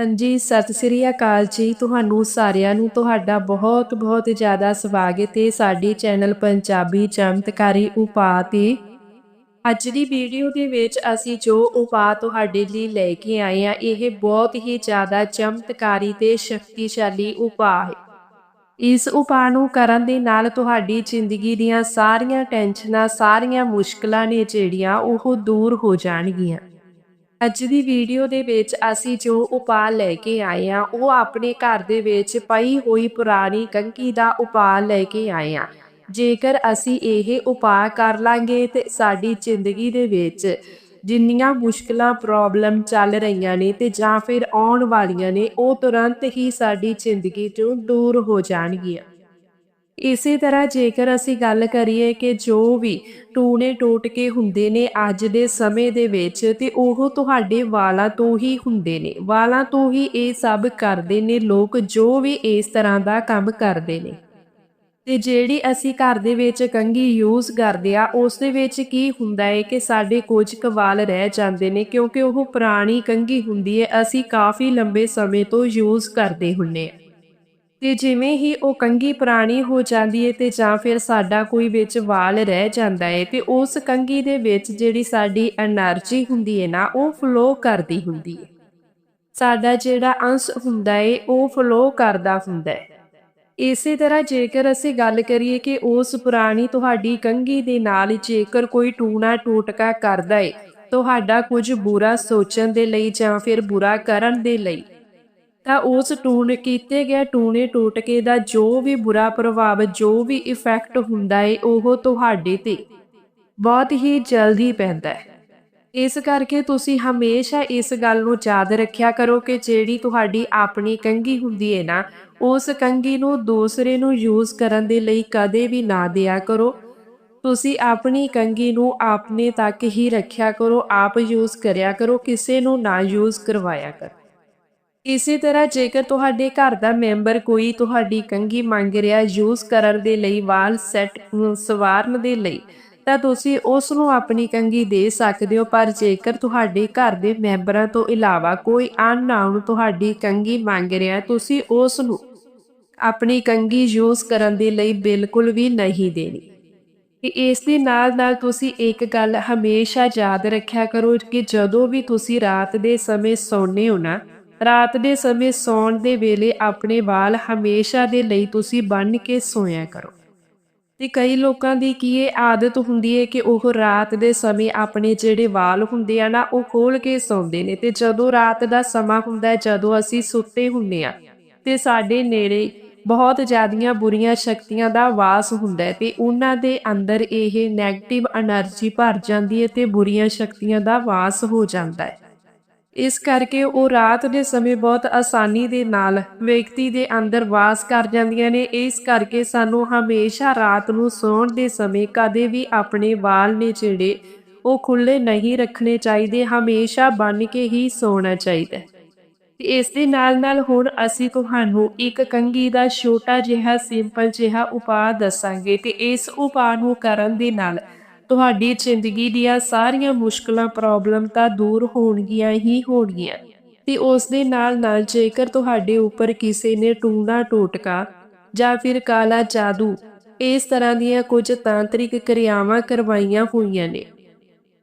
ਹਾਂਜੀ, ਸਤਿ ਸ੍ਰੀ ਅਕਾਲ ਜੀ। ਤੁਹਾਨੂੰ ਸਾਰਿਆਂ ਨੂੰ ਤੁਹਾਡਾ ਬਹੁਤ ਬਹੁਤ ਜ਼ਿਆਦਾ ਸਵਾਗਤ ਹੈ ਸਾਡੀ ਚੈਨਲ ਪੰਜਾਬੀ ਚਮਤਕਾਰੀ ਉਪਾਅ ਤੇ ਅੱਜ ਦੀ ਵੀਡੀਓ ਦੇ ਵਿੱਚ ਅਸੀਂ ਜੋ ਉਪਾਅ ਤੁਹਾਡੇ ਲਈ ਲੈ ਕੇ ਆਏ ਆ ਇਹ ਬਹੁਤ ਹੀ ਜ਼ਿਆਦਾ ਚਮਤਕਾਰੀ ਤੇ ਸ਼ਕਤੀਸ਼ਾਲੀ ਉਪਾਅ ਹੈ। ਇਸ ਉਪਾਅ ਨੂੰ ਕਰਨ ਦੇ ਨਾਲ ਤੁਹਾਡੀ ਜ਼ਿੰਦਗੀ ਦੀਆਂ ਸਾਰੀਆਂ ਟੈਨਸ਼ਨਾਂ, ਸਾਰੀਆਂ ਮੁਸ਼ਕਲਾਂ ਨੇ ਜਿਹੜੀਆਂ ਉਹ ਦੂਰ ਹੋ ਜਾਣਗੀਆਂ। ਅੱਜ ਦੀ ਵੀਡੀਓ ਦੇ ਵਿੱਚ ਅਸੀਂ ਜੋ ਉਪਾਅ ਲੈ ਕੇ ਆਏ ਆ ਉਹ ਆਪਣੇ ਘਰ ਦੇ ਵਿੱਚ ਪਈ ਹੋਈ ਪੁਰਾਣੀ ਕੰਕੀ ਦਾ ਉਪਾਅ ਲੈ ਕੇ ਆਏ ਆ ਜੇਕਰ ਅਸੀਂ ਇਹ ਉਪਾਅ ਕਰ ਲਾਂਗੇ ਤੇ ਸਾਡੀ ਜ਼ਿੰਦਗੀ ਦੇ ਵਿੱਚ ਜਿੰਨੀਆਂ ਮੁਸ਼ਕਲਾਂ ਪ੍ਰੋਬਲਮ ਚੱਲ ਰਹੀਆਂ ਨੇ ਤੇ ਜਾਂ ਫਿਰ ਆਉਣ ਵਾਲੀਆਂ ਨੇ, ਉਹ ਤੁਰੰਤ ਹੀ ਸਾਡੀ ਜ਼ਿੰਦਗੀ ਤੋਂ ਦੂਰ ਹੋ ਜਾਣਗੀਆਂ। ਇਸੇ ਤਰ੍ਹਾਂ ਜੇਕਰ ਅਸੀਂ ਗੱਲ ਕਰੀਏ ਕਿ ਜੋ ਵੀ ਟੂਣੇ ਟੋਟਕੇ ਹੁੰਦੇ ਨੇ ਅੱਜ ਦੇ ਸਮੇਂ ਦੇ ਵਿੱਚ, ਤੇ ਉਹ ਤੁਹਾਡੇ ਵਾਲਾਂ ਤੋਂ ਹੀ ਹੁੰਦੇ ਨੇ। ਵਾਲਾਂ ਤੋਂ ਹੀ ਇਹ ਸਭ ਕਰਦੇ ਨੇ ਲੋਕ ਜੋ ਵੀ ਇਸ ਤਰ੍ਹਾਂ ਦਾ ਕੰਮ ਕਰਦੇ ਨੇ। ਤੇ ਜਿਹੜੀ ਅਸੀਂ ਘਰ ਦੇ ਵਿੱਚ ਕੰਗੀ ਯੂਜ਼ ਕਰਦੇ ਆ, ਉਸ ਦੇ ਵਿੱਚ ਕੀ ਹੁੰਦਾ ਹੈ ਕਿ ਸਾਡੇ ਕੁਝ ਕਵਾਲ ਰਹਿ ਜਾਂਦੇ ਨੇ, ਕਿਉਂਕਿ ਉਹ ਪੁਰਾਣੀ ਕੰਗੀ ਹੁੰਦੀ ਹੈ ਅਸੀਂ ਕਾਫੀ ਲੰਬੇ ਸਮੇਂ ਤੋਂ ਯੂਜ਼ ਕਰਦੇ ਹੁੰਨੇ ਆ। ਤੇ ਜਿਵੇਂ ਹੀ ਉਹ ਕੰਗੀ ਪੁਰਾਣੀ ਹੋ ਜਾਂਦੀ ਹੈ ਤੇ ਜਾਂ ਫਿਰ ਸਾਡਾ ਕੋਈ ਵਿੱਚ ਵਾਲ ਰਹਿ ਜਾਂਦਾ ਹੈ ਤੇ ਉਸ ਕੰਗੀ ਦੇ ਵਿੱਚ ਜਿਹੜੀ ਸਾਡੀ એનર્ਜੀ ਹੁੰਦੀ ਹੈ ਨਾ, ਉਹ ਫਲੋ ਕਰਦੀ ਹੁੰਦੀ ਹੈ ਸਾਡਾ ਜਿਹੜਾ ਅੰਸ਼ ਹੁੰਦਾ ਹੈ ਉਹ ਫਲੋ ਕਰਦਾ ਹੁੰਦਾ ਹੈ ਇਸੇ ਤਰ੍ਹਾਂ ਜੇਕਰ ਅਸੀਂ ਗੱਲ ਕਰੀਏ ਕਿ ਉਸ ਪੁਰਾਣੀ ਤੁਹਾਡੀ ਕੰਗੀ ਦੇ ਨਾਲ ਜੇਕਰ ਕੋਈ ਟੂਣਾ ਟੋਟਕਾ ਕਰਦਾ ਏ, ਤੁਹਾਡਾ ਕੁਝ ਬੁਰਾ ਸੋਚਣ ਦੇ ਲਈ ਜਾਂ ਫਿਰ ਬੁਰਾ ਕਰਨ ਦੇ ਲਈ ਤਾਂ ਉਸ ਟੂਣ ਕੀਤੇ ਗਏ ਟੂਣੇ ਟੋਟਕੇ ਦਾ ਜੋ ਵੀ ਬੁਰਾ ਪ੍ਰਭਾਵ, ਜੋ ਵੀ ਇਫੈਕਟ ਹੁੰਦਾ ਹੈ ਉਹ ਤੁਹਾਡੇ ਤੇ ਬਹੁਤ ਹੀ ਜਲਦੀ ਪੈਂਦਾ ਹੈ ਇਸ ਕਰਕੇ ਤੁਸੀਂ ਹਮੇਸ਼ਾ ਇਸ ਗੱਲ ਨੂੰ ਯਾਦ ਰੱਖਿਆ ਕਰੋ ਕਿ ਜਿਹੜੀ ਤੁਹਾਡੀ ਆਪਣੀ ਕੰਗੀ ਹੁੰਦੀ ਹੈ ਨਾ, ਉਸ ਕੰਗੀ ਨੂੰ ਦੂਸਰੇ ਨੂੰ ਯੂਜ਼ ਕਰਨ ਦੇ ਲਈ ਕਦੇ ਵੀ ਨਾ ਦਿਆ ਕਰੋ। ਤੁਸੀਂ ਆਪਣੀ ਕੰਗੀ ਨੂੰ ਆਪਣੇ ਤੱਕ ਹੀ ਰੱਖਿਆ ਕਰੋ, ਆਪ ਯੂਜ਼ ਕਰਿਆ ਕਰੋ, ਕਿਸੇ ਨੂੰ ਨਾ ਯੂਜ਼ ਕਰਵਾਇਆ ਕਰੋ। ਇਸੇ ਤਰ੍ਹਾਂ ਜੇਕਰ ਤੁਹਾਡੇ ਘਰ ਦਾ ਮੈਂਬਰ ਕੋਈ ਤੁਹਾਡੀ ਕੰਗੀ ਮੰਗ ਰਿਹਾ, ਯੂਜ਼ ਕਰਨ ਦੇ ਲਈ, ਵਾਲ ਸੈੱਟ ਸਵਾਰਨ ਦੇ ਲਈ, ਤਾਂ ਤੁਸੀਂ ਉਸ ਨੂੰ ਆਪਣੀ ਕੰਗੀ ਦੇ ਸਕਦੇ ਹੋ। ਪਰ ਜੇਕਰ ਤੁਹਾਡੇ ਘਰ ਦੇ ਮੈਂਬਰਾਂ ਤੋਂ ਇਲਾਵਾ ਕੋਈ ਅਨਨਾਉਨ ਤੁਹਾਡੀ ਕੰਗੀ ਮੰਗ ਰਿਹਾ, ਤੁਸੀਂ ਉਸ ਨੂੰ ਆਪਣੀ ਕੰਗੀ ਯੂਜ਼ ਕਰਨ ਦੇ ਲਈ ਬਿਲਕੁਲ ਵੀ ਨਹੀਂ ਦੇਣੀ। ਕਿ ਇਸ ਦੇ ਨਾਲ ਨਾਲ ਤੁਸੀਂ ਇੱਕ ਗੱਲ ਹਮੇਸ਼ਾ ਯਾਦ ਰੱਖਿਆ ਕਰੋ ਕਿ ਜਦੋਂ ਵੀ ਤੁਸੀਂ ਰਾਤ ਦੇ ਸਮੇਂ ਸੌਂਦੇ ਹੋ ਨਾ ਰਾਤ ਦੇ ਸਮੇਂ ਸੌਣ ਦੇ ਵੇਲੇ ਆਪਣੇ ਵਾਲ ਹਮੇਸ਼ਾ ਦੇ ਲਈ ਤੁਸੀਂ ਬੰਨ ਕੇ ਸੋਇਆ ਕਰੋ। ਤੇ ਕਈ ਲੋਕਾਂ ਦੀ ਕੀ ਇਹ ਆਦਤ ਹੁੰਦੀ ਹੈ ਕਿ ਉਹ ਰਾਤ ਦੇ ਸਮੇਂ ਆਪਣੇ ਜਿਹੜੇ ਵਾਲ ਹੁੰਦੇ ਆ ਨਾ, ਉਹ ਖੋਲ ਕੇ ਸੌਂਦੇ ਨੇ। ਤੇ ਜਦੋਂ ਰਾਤ ਦਾ ਸਮਾਂ ਹੁੰਦਾ ਹੈ, ਜਦੋਂ ਅਸੀਂ ਸੁੱਤੇ ਹੁੰਨੇ ਆ ਤੇ ਸਾਡੇ ਨੇੜੇ ਬਹੁਤ ਜ਼ਿਆਦੀਆਂ ਬੁਰੀਆਂ ਸ਼ਕਤੀਆਂ ਦਾ ਵਾਸ ਹੁੰਦਾ ਹੈ ਤੇ ਉਹਨਾਂ ਦੇ ਅੰਦਰ ਇਹ 네ਗੇਟਿਵ એનર્ਜੀ ਭਰ ਜਾਂਦੀ ਹੈ ਤੇ ਬੁਰੀਆਂ ਸ਼ਕਤੀਆਂ ਦਾ ਵਾਸ ਹੋ ਜਾਂਦਾ ਹੈ। ਇਸ ਕਰਕੇ ਉਹ ਰਾਤ ਦੇ ਸਮੇਂ ਬਹੁਤ ਆਸਾਨੀ ਦੇ ਨਾਲ ਵਿਅਕਤੀ ਦੇ ਅੰਦਰ ਵਾਸ ਕਰ ਜਾਂਦੀਆਂ ਨੇ। ਇਸ ਕਰਕੇ ਸਾਨੂੰ ਹਮੇਸ਼ਾ ਰਾਤ ਨੂੰ ਸੌਣ ਦੇ ਸਮੇਂ ਕਦੇ ਵੀ ਆਪਣੇ ਵਾਲ ਨੇ ਜਿਹੜੇ ਉਹ ਖੁੱਲੇ ਨਹੀਂ ਰੱਖਣੇ ਚਾਹੀਦੇ। ਹਮੇਸ਼ਾ ਬੰਨ ਕੇ ਹੀ ਸੌਣਾ ਚਾਹੀਦਾ ਤੇ ਇਸ ਦੇ ਨਾਲ ਨਾਲ ਹੁਣ ਅਸੀਂ ਤੁਹਾਨੂੰ ਇੱਕ ਕੰਗੀ ਦਾ ਛੋਟਾ ਜਿਹਾ ਸਿੰਪਲ ਜਿਹਾ ਉਪਾਅ ਦੱਸਾਂਗੇ ਤੇ ਇਸ ਉਪਾਅ ਨੂੰ ਕਰਨ ਦੇ ਨਾਲ ਤੁਹਾਡੀ ਜ਼ਿੰਦਗੀ ਦੀਆਂ ਸਾਰੀਆਂ ਮੁਸ਼ਕਲਾਂ ਪ੍ਰੋਬਲਮ ਤਾਂ ਦੂਰ ਹੋਣਗੀਆਂ ਹੀ ਹੋਣਗੀਆਂ। ਤੇ ਉਸ ਦੇ ਨਾਲ ਨਾਲ ਜੇਕਰ ਤੁਹਾਡੇ ਉੱਪਰ ਕਿਸੇ ਨੇ ਟੂਣਾ ਟੋਟਕਾ ਜਾਂ ਫਿਰ ਕਾਲਾ ਜਾਦੂ, ਇਸ ਤਰ੍ਹਾਂ ਦੀਆਂ ਕੁਝ ਤਾਂਤਰਿਕ ਕਿਰਿਆਵਾਂ ਕਰਵਾਈਆਂ ਹੋਈਆਂ ਨੇ।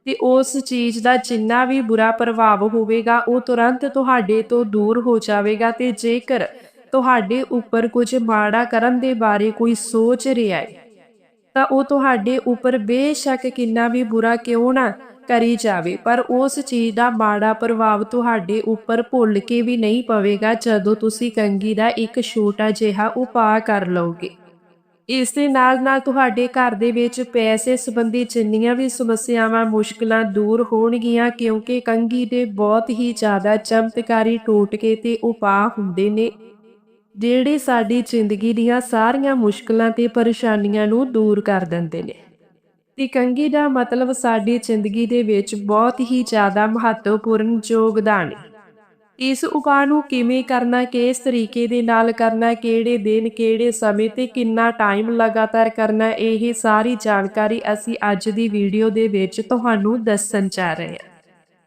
ਤੇ ਉਸ ਚੀਜ਼ ਦਾ ਜਿੰਨਾ ਵੀ ਬੁਰਾ ਪ੍ਰਭਾਵ ਹੋਵੇਗਾ, ਉਹ ਤੁਰੰਤ ਤੁਹਾਡੇ ਤੋਂ ਦੂਰ ਹੋ ਜਾਵੇਗਾ ਤੇ ਜੇਕਰ ਤੁਹਾਡੇ ਉੱਪਰ ਕੁਝ ਮਾੜਾ ਕਰਨ ਦੇ ਬਾਰੇ ਕੋਈ ਸੋਚ ਰਿਹਾ ਹੈ ਤਾਂ ਉਹ ਤੁਹਾਡੇ ਉੱਪਰ ਬੇਸ਼ੱਕ ਕਿੰਨਾ ਵੀ ਬੁਰਾ ਕਿਉਂ ਨਾ ਕਰੀ ਜਾਵੇ। ਪਰ ਉਸ ਚੀਜ਼ ਦਾ ਮਾੜਾ ਪ੍ਰਭਾਵ ਤੁਹਾਡੇ ਉੱਪਰ ਭੁੱਲ ਕੇ ਵੀ ਨਹੀਂ ਪਵੇਗਾ ਜਦੋਂ ਤੁਸੀਂ ਕੰਗੀ ਦਾ ਇੱਕ ਛੋਟਾ ਜਿਹਾ ਉਪਾਅ ਕਰ ਲਓਗੇ। ਇਸ ਦੇ ਨਾਲ ਨਾਲ ਤੁਹਾਡੇ ਘਰ ਦੇ ਵਿੱਚ ਪੈਸੇ ਸੰਬੰਧੀ ਜਿੰਨੀਆਂ ਵੀ ਸਮੱਸਿਆਵਾਂ, ਮੁਸ਼ਕਲਾਂ ਦੂਰ ਹੋਣਗੀਆਂ, ਕਿਉਂਕਿ ਕੰਗੀ ਦੇ ਬਹੁਤ ਹੀ ਜ਼ਿਆਦਾ ਚਮਤਕਾਰੀ ਟੋਟਕੇ ਤੇ ਉਪਾਅ ਹੁੰਦੇ ਨੇ। ਜਿਹੜੇ ਸਾਡੀ ਜ਼ਿੰਦਗੀ ਦੀਆਂ ਸਾਰੀਆਂ ਮੁਸ਼ਕਲਾਂ ਤੇ ਪਰੇਸ਼ਾਨੀਆਂ ਨੂੰ ਦੂਰ ਕਰ ਦਿੰਦੇ ਨੇ। ਤਿਕੰਗੀ ਦਾ ਮਤਲਬ ਸਾਡੀ ਜ਼ਿੰਦਗੀ ਦੇ ਵਿੱਚ ਬਹੁਤ ਹੀ ਜ਼ਿਆਦਾ ਮਹੱਤਵਪੂਰਨ ਯੋਗਦਾਨ ਹੈ। ਇਸ ਉਪਾਅ ਨੂੰ ਕਿਵੇਂ ਕਰਨਾ, ਕਿਸ ਤਰੀਕੇ ਦੇ ਨਾਲ ਕਰਨਾ, ਕਿਹੜੇ ਦਿਨ, ਕਿਹੜੇ ਸਮੇਂ ਤੇ ਕਿੰਨਾ ਟਾਈਮ ਲਗਾਤਾਰ ਕਰਨਾ, ਇਹ ਸਾਰੀ ਜਾਣਕਾਰੀ ਅਸੀਂ ਅੱਜ ਦੀ ਵੀਡੀਓ ਦੇ ਵਿੱਚ ਤੁਹਾਨੂੰ ਦੱਸਣ ਜਾ ਰਹੇ ਹਾਂ।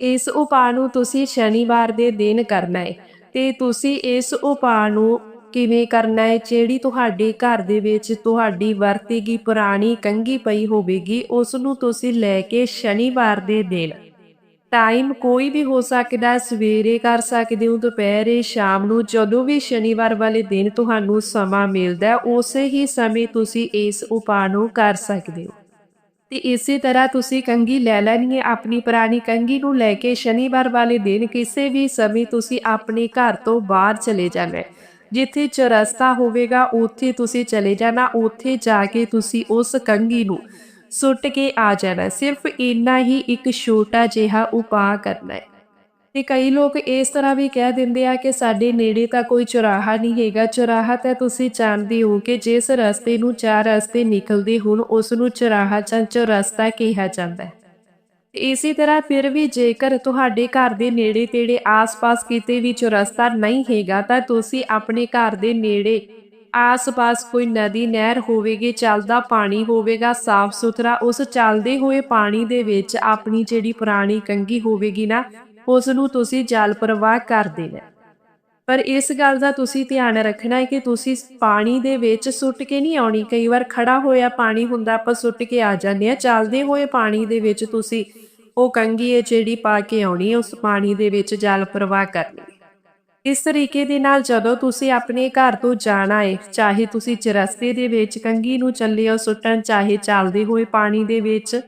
ਇਸ ਉਪਾਅ ਨੂੰ ਤੁਸੀਂ ਸ਼ਨੀਵਾਰ ਦੇ ਦਿਨ ਕਰਨਾ ਹੈ ਤੇ ਤੁਸੀਂ ਇਸ ਉਪਾਅ ਨੂੰ ਕਿਵੇਂ ਕਰਨਾ ਹੈ ਜਿਹੜੀ ਤੁਹਾਡੇ ਘਰ ਦੇ ਵਿੱਚ ਤੁਹਾਡੀ ਵਰਤੇਗੀ ਪੁਰਾਣੀ ਕੰਘੀ ਪਈ ਹੋਵੇਗੀ, ਉਸ ਨੂੰ ਤੁਸੀਂ ਲੈ ਕੇ ਸ਼ਨੀਵਾਰ ਦੇ ਦਿਨ ਟਾਈਮ ਕੋਈ ਵੀ ਹੋ ਸਕਦਾ, ਸਵੇਰੇ ਕਰ ਸਕਦੇ ਹੋ, ਦੁਪਹਿਰੇ, ਸ਼ਾਮ ਨੂੰ, ਜਦੋਂ ਵੀ ਸ਼ਨੀਵਾਰ ਵਾਲੇ ਦਿਨ ਤੁਹਾਨੂੰ ਸਮਾਂ ਮਿਲਦਾ, ਉਸੇ ਹੀ ਸਮੇਂ ਤੁਸੀਂ ਇਸ ਉਪਾਅ ਨੂੰ ਕਰ ਸਕਦੇ ਹੋ। ਤੇ ਇਸੇ ਤਰ੍ਹਾਂ ਤੁਸੀਂ ਕੰਗੀ ਲੈ ਲੈਣੀ ਹੈ ਆਪਣੀ ਪੁਰਾਣੀ ਕੰਗੀ ਨੂੰ ਲੈ ਕੇ ਸ਼ਨੀਵਾਰ ਵਾਲੇ ਦਿਨ ਕਿਸੇ ਵੀ ਸਮੇਂ ਤੁਸੀਂ ਆਪਣੇ ਘਰ ਤੋਂ ਬਾਹਰ ਚਲੇ ਜਾਣਾ ਜਿੱਥੇ ਚਰਸਤਾ ਹੋਵੇਗਾ, ਉੱਥੇ ਤੁਸੀਂ ਚਲੇ ਜਾਣਾ, ਉੱਥੇ ਜਾ ਕੇ ਤੁਸੀਂ ਉਸ ਕੰਗੀ ਨੂੰ ਸੁੱਟ ਕੇ ਆ ਜਾਣਾ। ਸਿਰਫ ਇੰਨਾ ਹੀ ਇੱਕ ਛੋਟਾ ਜਿਹਾ ਉਪਾਅ ਕਰਨਾ ਹੈ। ਤੇ ਕਈ ਲੋਕ ਇਸ ਤਰ੍ਹਾਂ ਵੀ ਕਹਿ ਦਿੰਦੇ ਆ ਕਿ ਸਾਡੇ ਨੇੜੇ ਤਾਂ ਕੋਈ ਚੁਰਾਹਾ ਨਹੀਂ ਹੈਗਾ। ਚੁਰਾਹਾ ਤਾਂ ਤੁਸੀਂ ਜਾਣਦੇ ਹੋ ਕਿ ਜਿਸ ਰਸਤੇ ਨੂੰ ਚਾਰ ਰਸਤੇ ਨਿਕਲਦੇ ਹੋਣ, ਉਸ ਨੂੰ ਚੁਰਾਹਾ ਜਾਂ ਚੁਰਸਤਾ ਕਿਹਾ ਜਾਂਦਾ ਹੈ। ਇਸੇ ਤਰ੍ਹਾਂ ਫਿਰ ਵੀ ਜੇਕਰ ਤੁਹਾਡੇ ਘਰ ਦੇ ਨੇੜੇ ਤੇੜੇ ਆਸ-ਪਾਸ ਕਿਤੇ ਵੀ ਚੁਰਸਤਾ ਨਹੀਂ ਹੈਗਾ, ਤਾਂ ਤੁਸੀਂ ਆਪਣੇ ਘਰ ਦੇ ਨੇੜੇ ਆਸ-ਪਾਸ ਕੋਈ ਨਦੀ, ਨਹਿਰ ਹੋਵੇਗੀ, ਚੱਲਦਾ ਪਾਣੀ ਹੋਵੇਗਾ ਸਾਫ਼ ਸੁਥਰਾ ਉਸ ਚੱਲਦੇ ਹੋਏ ਪਾਣੀ ਦੇ ਵਿੱਚ ਆਪਣੀ ਜਿਹੜੀ ਪੁਰਾਣੀ ਕੰਗੀ ਹੋਵੇਗੀ ਨਾ ਉਸ ਨੂੰ ਤੁਸੀਂ ਜਲ ਪ੍ਰਵਾਹ ਕਰ ਦੇਣਾ। ਪਰ ਇਸ ਗੱਲ ਦਾ ਤੁਸੀਂ ਧਿਆਨ ਰੱਖਣਾ ਹੈ ਕਿ ਤੁਸੀਂ ਪਾਣੀ ਦੇ ਵਿੱਚ ਸੁੱਟ ਕੇ ਨਹੀਂ ਆਉਣੀ। ਕਈ ਵਾਰ ਖੜਾ ਹੋਇਆ ਪਾਣੀ ਹੁੰਦਾ, ਆਪਾਂ ਸੁੱਟ ਕੇ ਆ ਜਾਂਦੇ ਆ ਚੱਲਦੇ ਹੋਏ ਪਾਣੀ ਦੇ ਵਿੱਚ ਤੁਸੀਂ ਉਹ ਕੰਗੀ ਹੈ ਜਿਹੜੀ ਪਾ ਕੇ ਆਉਣੀ ਹੈ, ਉਸ ਪਾਣੀ ਦੇ ਵਿੱਚ ਜਲ ਪ੍ਰਵਾਹ ਕਰਨੀ ਇਸ ਤਰੀਕੇ ਦੇ ਨਾਲ ਜਦੋਂ ਤੁਸੀਂ ਆਪਣੇ ਘਰ ਤੋਂ ਜਾਣਾ ਹੈ, ਚਾਹੇ ਤੁਸੀਂ ਚਰਸਤੇ ਦੇ ਵਿੱਚ ਕੰਗੀ ਨੂੰ ਚੱਲੇ ਹੋ, ਸੁੱਟਣ, ਚਾਹੇ ਚੱਲਦੇ ਹੋਏ ਪਾਣੀ ਦੇ ਵਿੱਚ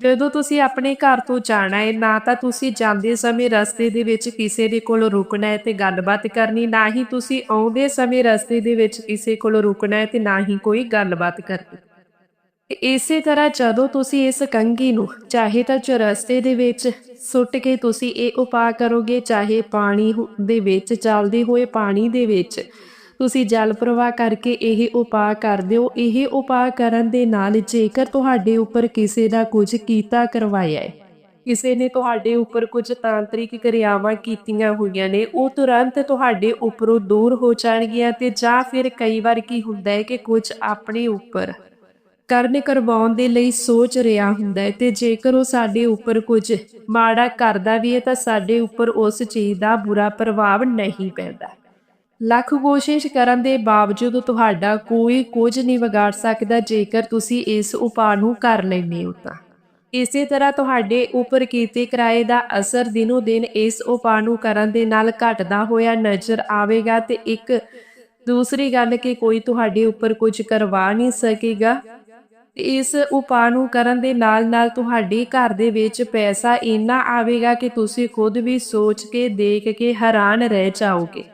ਜਦੋਂ ਤੁਸੀਂ ਆਪਣੇ ਘਰ ਤੋਂ ਜਾਣਾ ਹੈ ਨਾ ਤਾਂ ਤੁਸੀਂ ਜਾਂਦੇ ਸਮੇਂ ਰਸਤੇ ਦੇ ਵਿੱਚ ਕਿਸੇ ਦੇ ਕੋਲ ਰੁਕਣਾ ਹੈ ਤੇ ਗੱਲਬਾਤ ਕਰਨੀ, ਨਾ ਹੀ ਤੁਸੀਂ ਆਉਂਦੇ ਸਮੇਂ ਰਸਤੇ ਦੇ ਵਿੱਚ ਕਿਸੇ ਕੋਲ ਰੁਕਣਾ ਹੈ ਤੇ ਨਾ ਹੀ ਕੋਈ ਗੱਲਬਾਤ ਕਰਨੀ। ਇਸੇ ਤਰ੍ਹਾਂ ਜਦੋਂ ਤੁਸੀਂ ਇਸ ਕੰਗੀ ਨੂੰ, ਚਾਹੇ ਤਾਂ ਚਰਸਤੇ ਦੇ ਵਿੱਚ ਸੁੱਟ ਕੇ ਤੁਸੀਂ ਇਹ ਉਪਾਅ ਕਰੋਗੇ, ਚਾਹੇ ਪਾਣੀ ਦੇ ਵਿੱਚ ਚੱਲਦੇ ਹੋਏ ਪਾਣੀ ਦੇ ਵਿੱਚ ਤੁਸੀਂ ਜਲ ਪ੍ਰਵਾਹ ਕਰਕੇ ਇਹ ਉਪਾਅ ਕਰ ਦਿਓ। ਇਹ ਉਪਾਅ ਕਰਨ ਦੇ ਨਾਲ ਜੇਕਰ ਤੁਹਾਡੇ ਉੱਪਰ ਕਿਸੇ ਦਾ ਕੁਝ ਕੀਤਾ ਕਰਵਾਇਆ ਹੈ, ਕਿਸੇ ਨੇ ਤੁਹਾਡੇ ਉੱਪਰ ਕੁਝ ਤਾਂਤਰਿਕ ਕਿਰਿਆਵਾਂ ਕੀਤੀਆਂ ਹੋਈਆਂ ਨੇ, ਉਹ ਤੁਰੰਤ ਤੁਹਾਡੇ ਉੱਪਰੋਂ ਦੂਰ ਹੋ ਜਾਣਗੀਆਂ ਤੇ ਜਾਂ ਫਿਰ ਕਈ ਵਾਰ ਕੀ ਹੁੰਦਾ ਹੈ ਕਿ ਕੁਝ ਆਪਣੇ ਉੱਪਰ ਕਰਨ ਕਰਵਾਉਣ ਦੇ ਲਈ ਸੋਚ ਰਿਹਾ ਹੁੰਦਾ ਹੈ ਤੇ ਜੇਕਰ ਉਹ ਸਾਡੇ ਉੱਪਰ ਕੁਝ ਮਾੜਾ ਕਰਦਾ ਵੀ ਹੈ ਤਾਂ ਸਾਡੇ ਉੱਪਰ ਉਸ ਚੀਜ਼ ਦਾ ਬੁਰਾ ਪ੍ਰਭਾਵ ਨਹੀਂ ਪੈਂਦਾ। ਲੱਖ ਕੋਸ਼ਿਸ਼ ਕਰਨ ਦੇ ਬਾਵਜੂਦ ਤੁਹਾਡਾ ਕੋਈ ਕੁਝ ਨਹੀਂ ਵਿਗਾੜ ਸਕਦਾ, ਜੇਕਰ ਤੁਸੀਂ ਇਸ ਉਪਾਅ ਨੂੰ ਕਰ ਲੈਂਦੇ ਹੋ ਤਾਂ। ਇਸੇ ਤਰ੍ਹਾਂ ਤੁਹਾਡੇ ਉੱਪਰ ਕੀਤੇ ਕਿਰਾਏ ਦਾ ਅਸਰ ਦਿਨੋ ਦਿਨ ਇਸ ਉਪਾਅ ਨੂੰ ਕਰਨ ਦੇ ਨਾਲ ਘਟਦਾ ਹੋਇਆ ਨਜ਼ਰ ਆਵੇਗਾ ਤੇ ਇੱਕ ਦੂਸਰੀ ਗੱਲ ਕਿ ਕੋਈ ਤੁਹਾਡੇ ਉੱਪਰ ਕੁਝ ਕਰਵਾ ਨਹੀਂ ਸਕੇਗਾ। ਇਸ ਉਪਾਅ ਨੂੰ ਕਰਨ ਦੇ ਨਾਲ-ਨਾਲ ਤੁਹਾਡੇ ਘਰ ਦੇ ਵਿੱਚ ਪੈਸਾ ਇੰਨਾ ਆਵੇਗਾ ਕਿ ਤੁਸੀਂ ਖੁਦ ਵੀ ਸੋਚ ਕੇ, ਦੇਖ ਕੇ ਹੈਰਾਨ ਰਹਿ ਜਾਓਗੇ।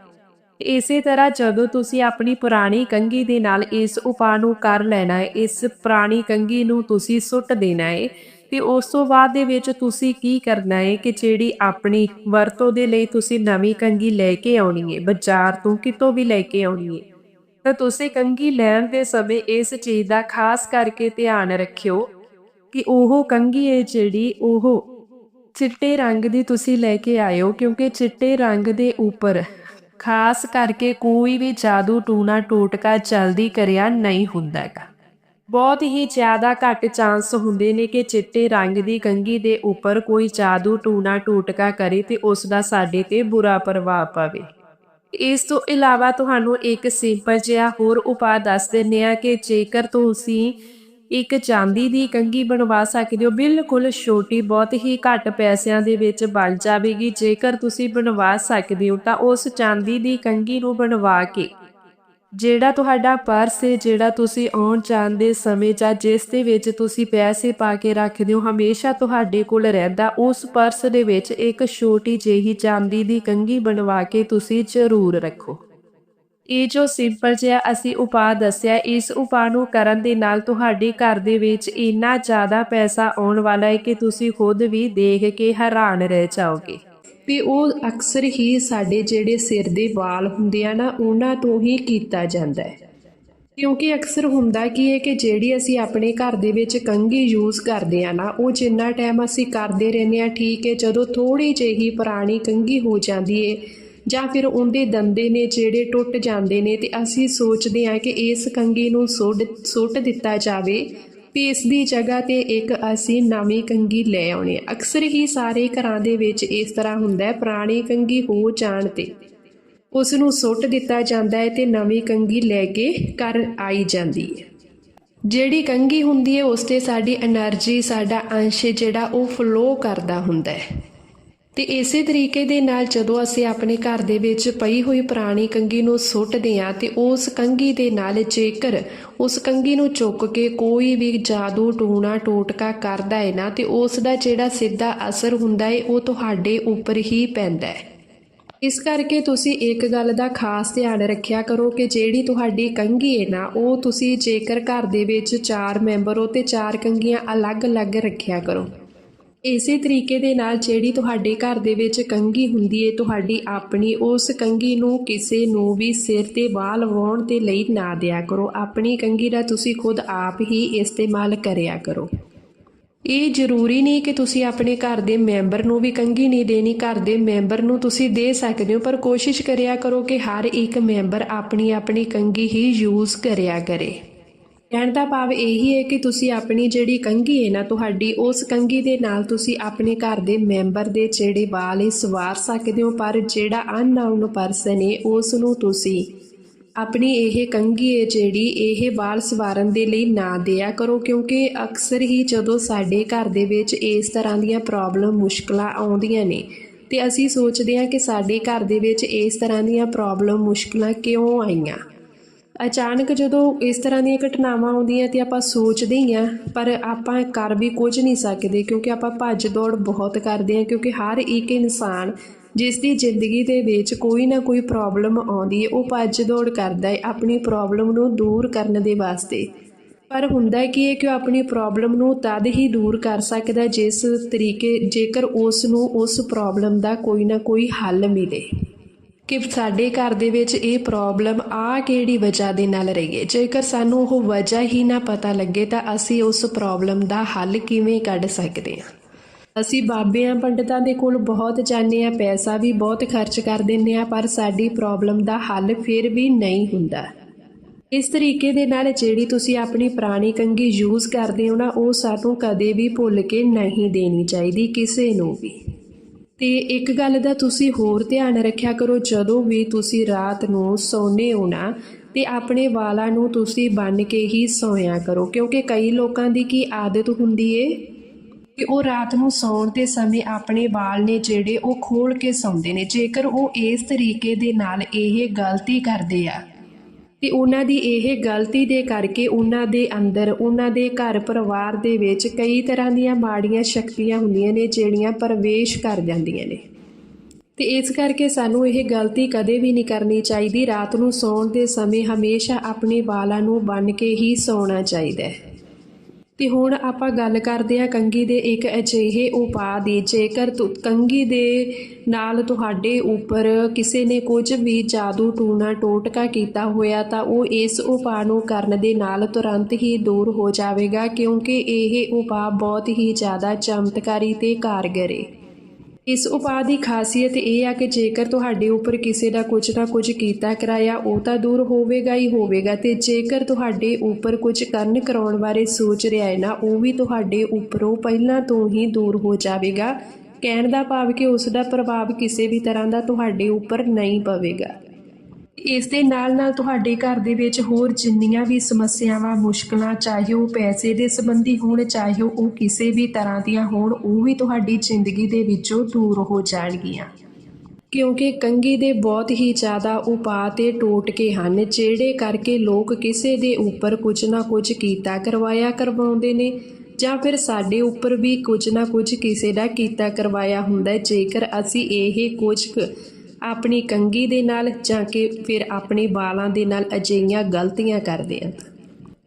ਇਸੇ ਤਰ੍ਹਾਂ ਜਦੋਂ ਤੁਸੀਂ ਆਪਣੀ ਪੁਰਾਣੀ ਕੰਗੀ ਦੇ ਨਾਲ ਇਸ ਉਪਾਅ ਨੂੰ ਕਰ ਲੈਣਾ ਹੈ, ਇਸ ਪੁਰਾਣੀ ਕੰਗੀ ਨੂੰ ਤੁਸੀਂ ਸੁੱਟ ਦੇਣਾ ਹੈ, ਤੇ ਉਸ ਤੋਂ ਬਾਅਦ ਦੇ ਵਿੱਚ ਤੁਸੀਂ ਕੀ ਕਰਨਾ ਹੈ ਕਿ ਜਿਹੜੀ ਆਪਣੀ ਵਰਤੋਂ ਦੇ ਲਈ ਤੁਸੀਂ ਨਵੀਂ ਕੰਗੀ ਲੈ ਕੇ ਆਉਣੀ ਹੈ, ਬਾਜ਼ਾਰ ਤੋਂ ਕਿਤੋਂ ਵੀ ਲੈ ਕੇ ਆਉਣੀ ਹੈ, ਤਾਂ ਤੁਸੀਂ ਕੰਗੀ ਲੈਣ ਦੇ ਸਮੇਂ ਇਸ ਚੀਜ਼ ਦਾ ਖਾਸ ਕਰਕੇ ਧਿਆਨ ਰੱਖਿਓ ਕਿ ਉਹ ਕੰਗੀ ਹੈ ਜਿਹੜੀ ਉਹ ਚਿੱਟੇ ਰੰਗ ਦੀ ਤੁਸੀਂ ਲੈ ਕੇ ਆਇਓ ਕਿਉਂਕਿ ਚਿੱਟੇ ਰੰਗ ਦੇ ਉੱਪਰ ਖਾਸ ਕਰਕੇ ਕੋਈ ਵੀ ਜਾਦੂ ਟੂਣਾ ਟੋਟਕਾ ਜਲਦੀ ਕਰਿਆ ਨਹੀਂ ਹੁੰਦਾਗਾ ਬਹੁਤ ਹੀ ਜ਼ਿਆਦਾ ਘੱਟ ਚਾਂਸ ਹੁੰਦੇ ਨੇ ਕਿ ਚਿੱਟੇ ਰੰਗ ਦੀ ਕੰਗੀ ਦੇ ਉੱਪਰ ਕੋਈ ਜਾਦੂ ਟੂਣਾ ਟੋਟਕਾ ਕਰੇ ਤੇ ਉਸ ਦਾ ਸਾਡੇ ਤੇ ਬੁਰਾ ਪ੍ਰਭਾਵ ਪਵੇ। ਇਸ ਤੋਂ ਇਲਾਵਾ ਤੁਹਾਨੂੰ ਇੱਕ ਸਿੰਪਲ ਜਿਹਾ ਹੋਰ ਉਪਾਅ ਦੱਸ ਦਿੰਨੇ ਆ ਕਿ ਜੇਕਰ ਤੁਸੀਂ ਇੱਕ ਚਾਂਦੀ ਦੀ ਕੰਗੀ ਬਣਵਾ ਸਕਦੇ ਹੋ। ਬਿਲਕੁਲ ਛੋਟੀ ਬਹੁਤ ਹੀ ਘੱਟ ਪੈਸਿਆਂ ਦੇ ਵਿੱਚ ਬਣ ਜਾਵੇਗੀ। ਜੇਕਰ ਤੁਸੀਂ ਬਣਵਾ ਸਕਦੇ ਹੋ ਤਾਂ ਉਸ ਚਾਂਦੀ ਦੀ ਕੰਗੀ ਨੂੰ ਬਣਵਾ ਕੇ ਜਿਹੜਾ ਤੁਹਾਡਾ ਪਰਸ ਹੈ, ਜਿਹੜਾ ਤੁਸੀਂ ਆਉਣ ਜਾਣ ਦੇ ਸਮੇਂ ਜਾਂ ਜਿਸ ਦੇ ਵਿੱਚ ਤੁਸੀਂ ਪੈਸੇ ਪਾ ਕੇ ਰੱਖਦੇ ਹੋ, ਹਮੇਸ਼ਾ ਤੁਹਾਡੇ ਕੋਲ ਰਹਿੰਦਾ। ਉਸ ਪਰਸ ਦੇ ਵਿੱਚ ਇੱਕ ਛੋਟੀ ਜਿਹੀ ਚਾਂਦੀ ਦੀ ਕੰਗੀ ਬਣਵਾ ਕੇ ਤੁਸੀਂ ਜ਼ਰੂਰ ਰੱਖੋ। ਇਹ ਜੋ ਸਿੰਪਲ ਜਿਹਾ ਅਸੀਂ ਉਪਾਅ ਦੱਸਿਆ, ਇਸ ਉਪਾਅ ਨੂੰ ਕਰਨ ਦੇ ਨਾਲ ਤੁਹਾਡੇ ਘਰ ਦੇ ਵਿੱਚ ਇੰਨਾ ਜ਼ਿਆਦਾ ਪੈਸਾ ਆਉਣ ਵਾਲਾ ਹੈ ਕਿ ਤੁਸੀਂ ਖੁਦ ਵੀ ਦੇਖ ਕੇ ਹੈਰਾਨ ਰਹਿ ਜਾਓਗੇ। ਵੀ ਉਹ ਅਕਸਰ ਹੀ ਸਾਡੇ ਜਿਹੜੇ ਸਿਰ ਦੇ ਵਾਲ ਹੁੰਦੇ ਆ ਨਾ, ਉਹਨਾਂ ਤੋਂ ਹੀ ਕੀਤਾ ਜਾਂਦਾ ਹੈ। ਕਿਉਂਕਿ ਅਕਸਰ ਹੁੰਦਾ ਕੀ ਹੈ ਕਿ ਜਿਹੜੀ ਅਸੀਂ ਆਪਣੇ ਘਰ ਦੇ ਵਿੱਚ ਕੰਘੀ ਯੂਜ਼ ਕਰਦੇ ਆ ਨਾ, ਉਹ ਜਿੰਨਾ ਟਾਈਮ ਅਸੀਂ ਕਰਦੇ ਰਹਿੰਦੇ ਆ, ਠੀਕ ਹੈ, ਜਦੋਂ ਥੋੜੀ ਜਿਹੀ ਪੁਰਾਣੀ ਕੰਘੀ ਹੋ ਜਾਂਦੀ ਏ ਜਾਂ ਫਿਰ ਉਹਦੇ ਦੰਦੇ ਨੇ ਜਿਹੜੇ ਟੁੱਟ ਜਾਂਦੇ ਨੇ ਤੇ ਅਸੀਂ ਸੋਚਦੇ ਹਾਂ ਕਿ ਇਸ ਕੰਗੀ ਨੂੰ ਸੁੱਟ ਦਿੱਤਾ ਜਾਵੇ ਤੇ ਇਸ ਦੀ ਜਗ੍ਹਾ ਤੇ ਇੱਕ ਅਸੀਂ ਨਵੀਂ ਕੰਗੀ ਲੈ ਆਉਣੀ ਹੈ। ਅਕਸਰ ਹੀ ਸਾਰੇ ਘਰਾਂ ਦੇ ਵਿੱਚ ਇਸ ਤਰ੍ਹਾਂ ਹੁੰਦਾ ਹੈ, ਪੁਰਾਣੀ ਕੰਗੀ ਹੋ ਜਾਣ ਤੇ ਉਸ ਨੂੰ ਸੁੱਟ ਦਿੱਤਾ ਜਾਂਦਾ ਹੈ ਤੇ ਨਵੀਂ ਕੰਗੀ ਲੈ ਕੇ ਘਰ ਆਈ ਜਾਂਦੀ ਹੈ। ਜਿਹੜੀ ਕੰਗੀ ਹੁੰਦੀ ਹੈ, ਉਸ ਤੇ ਸਾਡੀ એનર્ਜੀ ਸਾਡਾ ਅੰਸ਼ ਜਿਹੜਾ ਉਹ ਫਲੋ ਕਰਦਾ ਹੁੰਦਾ ਹੈ। ਤੇ ਇਸੇ ਤਰੀਕੇ ਦੇ ਨਾਲ ਜਦੋਂ ਅਸੀਂ ਆਪਣੇ ਘਰ ਦੇ ਵਿੱਚ ਪਈ ਹੋਈ ਪੁਰਾਣੀ ਕੰਘੀ ਨੂੰ ਸੁੱਟਦੇ ਹਾਂ ਤੇ ਉਸ ਕੰਘੀ ਦੇ ਨਾਲ ਜੇਕਰ ਉਸ ਕੰਘੀ ਨੂੰ ਚੁੱਕ ਕੇ ਕੋਈ ਵੀ ਜਾਦੂ, ਟੂਣਾ, ਟੋਟਕਾ ਕਰਦਾ ਹੈ ਨਾ ਤੇ ਉਸ ਦਾ ਜਿਹੜਾ ਸਿੱਧਾ ਅਸਰ ਹੁੰਦਾ ਹੈ, ਉਹ ਤੁਹਾਡੇ ਉੱਪਰ ਹੀ ਪੈਂਦਾ ਹੈ। ਇਸ ਕਰਕੇ ਤੁਸੀਂ ਇੱਕ ਗੱਲ ਦਾ ਖਾਸ ਧਿਆਨ ਰੱਖਿਆ ਕਰੋ ਕਿ ਜਿਹੜੀ ਤੁਹਾਡੀ ਕੰਘੀ ਹੈ ਨਾ, ਉਹ ਤੁਸੀਂ ਜੇਕਰ ਘਰ ਦੇ ਵਿੱਚ ਚਾਰ ਮੈਂਬਰ ਹੋ ਤੇ ਚਾਰ ਕੰਘੀਆਂ ਅਲੱਗ-ਅਲੱਗ ਰੱਖਿਆ ਕਰੋ। ਇਸੇ ਤਰੀਕੇ ਦੇ ਨਾਲ ਜਿਹੜੀ ਤੁਹਾਡੇ ਘਰ ਦੇ ਵਿੱਚ ਕੰਘੀ ਹੁੰਦੀ ਹੈ ਤੁਹਾਡੀ ਆਪਣੀ, ਉਸ ਕੰਘੀ ਨੂੰ ਕਿਸੇ ਨੂੰ ਵੀ ਸਿਰ ਤੇ ਵਾਲ ਲਵਾਉਣ ਦੇ ਲਈ ਨਾ ਦਿਆ ਕਰੋ। ਆਪਣੀ ਕੰਘੀ ਦਾ ਤੁਸੀਂ ਖੁਦ ਆਪ ਹੀ ਇਸਤੇਮਾਲ ਕਰਿਆ ਕਰੋ। ਇਹ ਜ਼ਰੂਰੀ ਨਹੀਂ ਕਿ ਤੁਸੀਂ ਆਪਣੇ ਘਰ ਦੇ ਮੈਂਬਰ ਨੂੰ ਵੀ ਕੰਘੀ ਨਹੀਂ ਦੇਣੀ, ਘਰ ਦੇ ਮੈਂਬਰ ਨੂੰ ਤੁਸੀਂ ਦੇ ਸਕਦੇ ਹੋ, ਪਰ ਕੋਸ਼ਿਸ਼ ਕਰਿਆ ਕਰੋ ਕਿ ਹਰ ਇੱਕ ਮੈਂਬਰ ਆਪਣੀ ਆਪਣੀ ਕੰਘੀ ਹੀ ਯੂਜ਼ ਕਰਿਆ ਕਰੇ। ਕਹਿਣ ਦਾ ਭਾਵ ਇਹੀ ਹੈ ਕਿ ਤੁਸੀਂ ਆਪਣੀ ਜਿਹੜੀ ਕੰਘੀ ਹੈ ਨਾ ਤੁਹਾਡੀ, ਉਸ ਕੰਘੀ ਦੇ ਨਾਲ ਤੁਸੀਂ ਆਪਣੇ ਘਰ ਦੇ ਮੈਂਬਰ ਦੇ ਜਿਹੜੇ ਵਾਲ ਹੀ, ਸਵਾਰ ਸਕਦੇ ਹੋ, ਪਰ ਜਿਹੜਾ ਅਨਨਾਊਨ ਪਰਸਨ ਹੈ ਉਸ ਨੂੰ ਤੁਸੀਂ ਆਪਣੀ ਇਹ ਕੰਘੀ ਹੈ ਜਿਹੜੀ ਇਹ ਵਾਲ ਸਵਾਰਨ ਦੇ ਲਈ ਨਾ ਦਿਆ ਕਰੋ, ਕਿਉਂਕਿ ਅਕਸਰ ਹੀ ਜਦੋਂ ਸਾਡੇ ਘਰ ਦੇ ਵਿੱਚ ਇਸ ਤਰ੍ਹਾਂ ਦੀਆਂ ਪ੍ਰੋਬਲਮ ਮੁਸ਼ਕਲਾਂ ਆਉਂਦੀਆਂ ਨੇ, ਤੇ ਅਸੀਂ ਸੋਚਦੇ ਹਾਂ ਕਿ ਸਾਡੇ ਘਰ ਦੇ ਵਿੱਚ ਇਸ ਤਰ੍ਹਾਂ ਦੀਆਂ ਪ੍ਰੋਬਲਮ ਮੁਸ਼ਕਲਾਂ ਕਿਉਂ ਆਈਆਂ। ਅਚਾਨਕ ਜਦੋਂ ਇਸ ਤਰ੍ਹਾਂ ਦੀਆਂ ਘਟਨਾਵਾਂ ਆਉਂਦੀਆਂ ਤੇ ਆਪਾਂ ਸੋਚਦੇ ਹੀ ਆ ਪਰ ਆਪਾਂ ਕਰ ਵੀ ਕੁਝ ਨਹੀਂ ਸਕਦੇ ਕਿਉਂਕਿ ਆਪਾਂ ਭੱਜ ਦੌੜ ਬਹੁਤ ਕਰਦੇ ਆ ਕਿਉਂਕਿ ਹਰ ਇੱਕ ਇਨਸਾਨ ਜਿਸ ਦੀ ਜ਼ਿੰਦਗੀ ਦੇ ਵਿੱਚ ਕੋਈ ਨਾ ਕੋਈ ਪ੍ਰੋਬਲਮ ਆਉਂਦੀ ਹੈ, ਉਹ ਭੱਜ ਦੌੜ ਕਰਦਾ ਹੈ ਆਪਣੀ ਪ੍ਰੋਬਲਮ ਨੂੰ ਦੂਰ ਕਰਨ ਦੇ ਵਾਸਤੇ। ਪਰ ਹੁੰਦਾ ਕੀ ਹੈ ਕਿ ਉਹ ਆਪਣੀ ਪ੍ਰੋਬਲਮ ਨੂੰ ਤਦ ਹੀ ਦੂਰ ਕਰ ਸਕਦਾ ਜਿਸ ਤਰੀਕੇ ਜੇਕਰ ਉਸ ਨੂੰ ਉਸ ਪ੍ਰੋਬਲਮ ਦਾ ਕੋਈ ਨਾ ਕੋਈ ਹੱਲ ਮਿਲੇ। ਕਿ ਸਾਡੇ ਘਰ ਦੇ ਵਿੱਚ ਇਹ ਪ੍ਰੋਬਲਮ ਆ ਕਿਹੜੀ ਵਜ੍ਹਾ ਦੇ ਨਾਲ ਰਹੀ ਹੈ ਜੇਕਰ ਸਾਨੂੰ ਉਹ ਵਜ੍ਹਾ ਹੀ ਨਾ ਪਤਾ ਲੱਗੇ ਤਾਂ ਅਸੀਂ ਉਸ ਪ੍ਰੋਬਲਮ ਦਾ ਹੱਲ ਕਿਵੇਂ ਕੱਢ ਸਕਦੇ ਹਾਂ। ਅਸੀਂ ਬਾਬਿਆਂ ਪੰਡਤਾਂ ਦੇ ਕੋਲ ਬਹੁਤ ਜਾਂਦੇ ਆ ਪੈਸਾ ਵੀ ਬਹੁਤ ਖਰਚ ਕਰ ਦਿੰਦੇ ਆ ਪਰ ਸਾਡੀ ਪ੍ਰੋਬਲਮ ਦਾ ਹੱਲ ਫਿਰ ਵੀ ਨਹੀਂ ਹੁੰਦਾ। ਇਸ ਤਰੀਕੇ ਦੇ ਨਾਲ ਜਿਹੜੀ ਤੁਸੀਂ ਆਪਣੀ ਪੁਰਾਣੀ ਕੰਘੀ ਯੂਜ਼ ਕਰਦੇ ਹੋ ਨਾ, ਉਹ ਸਾਨੂੰ ਕਦੇ ਵੀ ਭੁੱਲ ਕੇ ਨਹੀਂ ਦੇਣੀ ਚਾਹੀਦੀ ਕਿਸੇ ਨੂੰ ਵੀ। ਤੇ ਇੱਕ ਗੱਲ ਦਾ ਤੁਸੀਂ ਹੋਰ ਧਿਆਨ ਰੱਖਿਆ ਕਰੋ, ਜਦੋਂ ਵੀ ਤੁਸੀਂ ਰਾਤ ਨੂੰ ਸੌਂਦੇ ਹੋ ਨਾ, ਤੇ ਆਪਣੇ ਵਾਲਾਂ ਨੂੰ ਤੁਸੀਂ ਬੰਨ ਕੇ ਹੀ ਸੌਇਆ ਕਰੋ। ਕਿਉਂਕਿ ਕਈ ਲੋਕਾਂ ਦੀ ਕੀ ਆਦਤ ਹੁੰਦੀ ਏ? ਕਿ ਉਹ ਰਾਤ ਨੂੰ ਸੌਣ ਦੇ ਸਮੇਂ ਆਪਣੇ ਵਾਲ ਨੇ ਜਿਹੜੇ ਉਹ ਖੋਲ ਕੇ ਸੌਂਦੇ ਨੇ। ਜੇਕਰ ਉਹ ਇਸ ਤਰੀਕੇ ਦੇ ਨਾਲ ਇਹ ਗਲਤੀ ਕਰਦੇ ਆ ਤੇ ਉਹਨਾਂ ਦੀ ਇਹ ਗਲਤੀ ਦੇ ਕਰਕੇ ਉਹਨਾਂ ਦੇ ਅੰਦਰ, ਉਹਨਾਂ ਦੇ ਘਰ ਪਰਿਵਾਰ ਦੇ ਵਿੱਚ ਕਈ ਤਰ੍ਹਾਂ ਦੀਆਂ ਮਾੜੀਆਂ ਸ਼ਕਤੀਆਂ ਹੁੰਦੀਆਂ ਨੇ, ਜਿਹੜੀਆਂ ਪ੍ਰਵੇਸ਼ ਕਰ ਜਾਂਦੀਆਂ ਨੇ। ਤੇ ਇਸ ਕਰਕੇ ਸਾਨੂੰ ਇਹ ਗਲਤੀ ਕਦੇ ਵੀ ਨਹੀਂ ਕਰਨੀ ਚਾਹੀਦੀ। ਰਾਤ ਨੂੰ ਸੌਣ ਦੇ ਸਮੇਂ ਹਮੇਸ਼ਾ ਆਪਣੇ ਵਾਲਾਂ ਨੂੰ ਬੰਨ ਕੇ ਹੀ ਸੌਣਾ ਚਾਹੀਦਾ ਹੈ। ਤੇ ਹੁਣ ਆਪਾਂ ਗੱਲ ਕਰਦੇ ਹਾਂ ਕੰਗੀ ਦੇ ਇੱਕ ਅਜਿਹੇ ਉਪਾਅ ਦੀ। ਜੇਕਰ ਤੁ ਕੰਗੀ ਦੇ ਨਾਲ ਤੁਹਾਡੇ ਉੱਪਰ ਕਿਸੇ ਨੇ ਕੁਝ ਵੀ ਜਾਦੂ ਟੂਣਾ ਟੋਟਕਾ ਕੀਤਾ ਹੋਇਆ ਤਾਂ ਉਹ ਇਸ ਉਪਾਅ ਨੂੰ ਕਰਨ ਦੇ ਨਾਲ ਤੁਰੰਤ ਹੀ ਦੂਰ ਹੋ ਜਾਵੇਗਾ ਕਿਉਂਕਿ ਇਹ ਉਪਾਅ ਬਹੁਤ ਹੀ ਜ਼ਿਆਦਾ ਚਮਤਕਾਰੀ ਤੇ ਕਾਰਗਰ ਹੈ ਇਸ ਉਪਾਅ ਦੀ ਖਾਸੀਅਤ ਇਹ ਆ ਕਿ ਜੇਕਰ ਤੁਹਾਡੇ ਉੱਪਰ ਕਿਸੇ ਦਾ ਕੁਝ ਨਾ ਕੁਝ ਕੀਤਾ ਕਰਾਇਆ, ਉਹ ਤਾਂ ਦੂਰ ਹੋਵੇਗਾ ਹੀ ਹੋਵੇਗਾ ਤੇ ਜੇਕਰ ਤੁਹਾਡੇ ਉੱਪਰ ਕੁਝ ਕਰਨ ਕਰਾਉਣ ਬਾਰੇ ਸੋਚ ਰਿਹਾ ਹੈ ਨਾ, ਉਹ ਵੀ ਤੁਹਾਡੇ ਉੱਪਰੋਂ ਪਹਿਲਾਂ ਤੋਂ ਹੀ ਦੂਰ ਹੋ ਜਾਵੇਗਾ। ਕਹਿਣ ਦਾ ਭਾਵ ਕਿ ਉਸ ਦਾ ਪ੍ਰਭਾਵ ਕਿਸੇ ਵੀ ਤਰ੍ਹਾਂ ਦਾ ਤੁਹਾਡੇ ਉੱਪਰ ਨਹੀਂ ਪਵੇਗਾ। ਇਸ ਦੇ ਨਾਲ ਨਾਲ ਤੁਹਾਡੇ ਘਰ ਦੇ ਵਿੱਚ ਹੋਰ ਜਿੰਨੀਆਂ ਵੀ ਸਮੱਸਿਆਵਾਂ, ਮੁਸ਼ਕਲਾਂ, ਚਾਹੇ ਉਹ ਪੈਸੇ ਦੇ ਸੰਬੰਧੀ ਹੋਣ, ਚਾਹੇ ਉਹ ਕਿਸੇ ਵੀ ਤਰ੍ਹਾਂ ਦੀਆਂ ਹੋਣ, ਉਹ ਵੀ ਤੁਹਾਡੀ ਜ਼ਿੰਦਗੀ ਦੇ ਵਿੱਚੋਂ ਦੂਰ ਹੋ ਜਾਣਗੀਆਂ। ਕਿਉਂਕਿ ਕੰਗੀ ਦੇ ਬਹੁਤ ਹੀ ਜ਼ਿਆਦਾ ਉਪਾਅ ਤੇ ਟੋਟਕੇ ਹਨ, ਜਿਹੜੇ ਕਰਕੇ ਲੋਕ ਕਿਸੇ ਦੇ ਉੱਪਰ ਕੁਝ ਨਾ ਕੁਝ ਕੀਤਾ ਕਰਵਾਇਆ ਕਰਵਾਉਂਦੇ ਨੇ, ਜਾਂ ਫਿਰ ਸਾਡੇ ਉੱਪਰ ਵੀ ਕੁਝ ਨਾ ਕੁਝ ਕਿਸੇ ਦਾ ਕੀਤਾ ਕਰਵਾਇਆ ਹੁੰਦਾ ਜੇਕਰ ਅਸੀਂ ਇਹ ਕੁਝ ਆਪਣੀ ਕੰਗੀ ਦੇ ਨਾਲ ਜਾਂ ਕਿ ਫਿਰ ਆਪਣੇ ਵਾਲਾਂ ਦੇ ਨਾਲ ਅਜਿਹੀਆਂ ਗਲਤੀਆਂ ਕਰਦੇ ਹਾਂ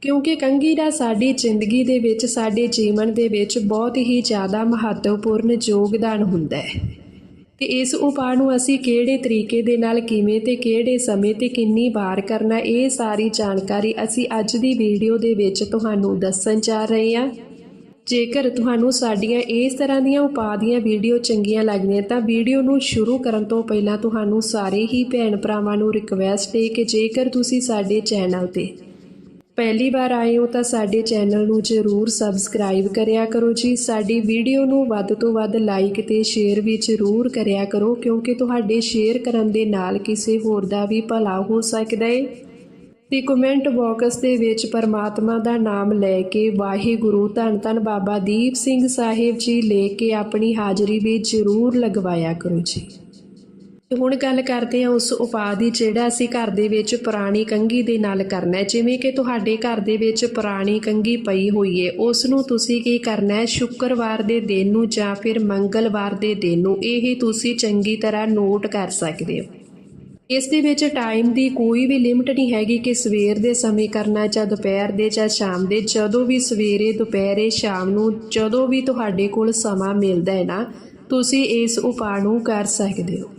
ਕਿਉਂਕਿ ਕੰਘੀ ਦਾ ਸਾਡੀ ਜ਼ਿੰਦਗੀ ਦੇ ਵਿੱਚ, ਸਾਡੇ ਜੀਵਨ ਦੇ ਵਿੱਚ ਬਹੁਤ ਹੀ ਜ਼ਿਆਦਾ ਮਹੱਤਵਪੂਰਨ ਯੋਗਦਾਨ ਹੁੰਦਾ ਹੈ। ਤੇ ਇਸ ਉਪਾਅ ਨੂੰ ਅਸੀਂ ਕਿਹੜੇ ਤਰੀਕੇ ਦੇ ਨਾਲ, ਕਿਵੇਂ ਤੇ ਕਿਹੜੇ ਸਮੇਂ ਤੇ ਕਿੰਨੀ ਵਾਰ ਕਰਨਾ, ਇਹ ਸਾਰੀ ਜਾਣਕਾਰੀ ਅਸੀਂ ਅੱਜ ਦੀ ਵੀਡੀਓ ਦੇ ਵਿੱਚ ਤੁਹਾਨੂੰ ਦੱਸਣ ਜਾ ਰਹੇ ਹਾਂ। ਜੇਕਰ ਤੁਹਾਨੂੰ ਸਾਡੀਆਂ ਇਸ ਤਰ੍ਹਾਂ ਦੀਆਂ ਉਪਾਅ ਦੀਆਂ ਵੀਡੀਓ ਚੰਗੀਆਂ ਲੱਗਦੀਆਂ ਤਾਂ ਵੀਡੀਓ ਨੂੰ ਸ਼ੁਰੂ ਕਰਨ ਤੋਂ ਪਹਿਲਾਂ ਤੁਹਾਨੂੰ ਸਾਰੇ ਹੀ ਭੈਣ ਭਰਾਵਾਂ ਨੂੰ ਰਿਕਵੈਸਟ ਹੈ ਕਿ ਜੇਕਰ ਤੁਸੀਂ ਸਾਡੇ ਚੈਨਲ ਤੇ ਪਹਿਲੀ ਵਾਰ ਆਏ ਹੋ ਤਾਂ ਸਾਡੇ ਚੈਨਲ ਨੂੰ ਜ਼ਰੂਰ ਸਬਸਕ੍ਰਾਈਬ ਕਰਿਆ ਕਰੋ ਜੀ। ਸਾਡੀ ਵੀਡੀਓ ਨੂੰ ਵੱਧ ਤੋਂ ਵੱਧ ਲਾਈਕ ਤੇ ਸ਼ੇਅਰ ਵੀ ਜ਼ਰੂਰ ਕਰਿਆ ਕਰੋ ਕਿਉਂਕਿ ਤੁਹਾਡੇ ਸ਼ੇਅਰ ਕਰਨ ਦੇ ਨਾਲ ਕਿਸੇ ਹੋਰ ਦਾ ਵੀ ਭਲਾ ਹੋ ਸਕਦਾ ਹੈ ਤੇ ਕਮੈਂਟ ਬਾਕਸ ਦੇ ਵਿੱਚ ਪਰਮਾਤਮਾ ਦਾ ਨਾਮ ਲੈ ਕੇ ਵਾਹਿਗੁਰੂ ਧੰਨ ਧੰਨ ਬਾਬਾ ਦੀਪ ਸਿੰਘ ਸਾਹਿਬ ਜੀ ਲੈ ਕੇ ਆਪਣੀ ਹਾਜ਼ਰੀ ਵੀ ਜ਼ਰੂਰ ਲਗਵਾਇਆ ਕਰੋ ਜੀ। ਹੁਣ ਗੱਲ ਕਰਦੇ ਹਾਂ ਉਸ ਉਪਾਅ ਦੀ ਜਿਹੜਾ ਅਸੀਂ ਘਰ ਦੇ ਵਿੱਚ ਪੁਰਾਣੀ ਕੰਘੀ ਦੇ ਨਾਲ ਕਰਨਾ ਹੈ। ਜਿਵੇਂ ਕਿ ਤੁਹਾਡੇ ਘਰ ਦੇ ਵਿੱਚ ਪੁਰਾਣੀ ਕੰਘੀ ਪਈ ਹੋਈ ਹੈ, ਉਸ ਨੂੰ ਤੁਸੀਂ ਕੀ ਕਰਨਾ ਹੈ? ਸ਼ੁੱਕਰਵਾਰ ਦੇ ਦਿਨ ਨੂੰ ਜਾਂ ਫਿਰ ਮੰਗਲਵਾਰ ਦੇ ਦਿਨ ਨੂੰ ਇਹ ਤੁਸੀਂ ਚੰਗੀ ਤਰ੍ਹਾਂ ਨੋਟ ਕਰ ਸਕਦੇ ਹੋ। ਇਸ ਦੇ ਵਿੱਚ ਟਾਈਮ ਦੀ ਕੋਈ ਵੀ ਲਿਮਟ ਨਹੀਂ ਹੈਗੀ ਕਿ ਸਵੇਰ ਦੇ ਸਮੇਂ ਕਰਨਾ ਜਾਂ ਦੁਪਹਿਰ ਦੇ ਜਾਂ ਸ਼ਾਮ ਦੇ। ਜਦੋਂ ਵੀ ਸਵੇਰੇ, ਦੁਪਹਿਰੇ, ਸ਼ਾਮ ਨੂੰ ਜਦੋਂ ਵੀ ਤੁਹਾਡੇ ਕੋਲ ਸਮਾਂ ਮਿਲਦਾ ਹੈ ਨਾ, ਤੁਸੀਂ ਇਸ ਉਪਾਅ ਨੂੰ ਕਰ ਸਕਦੇ ਹੋ।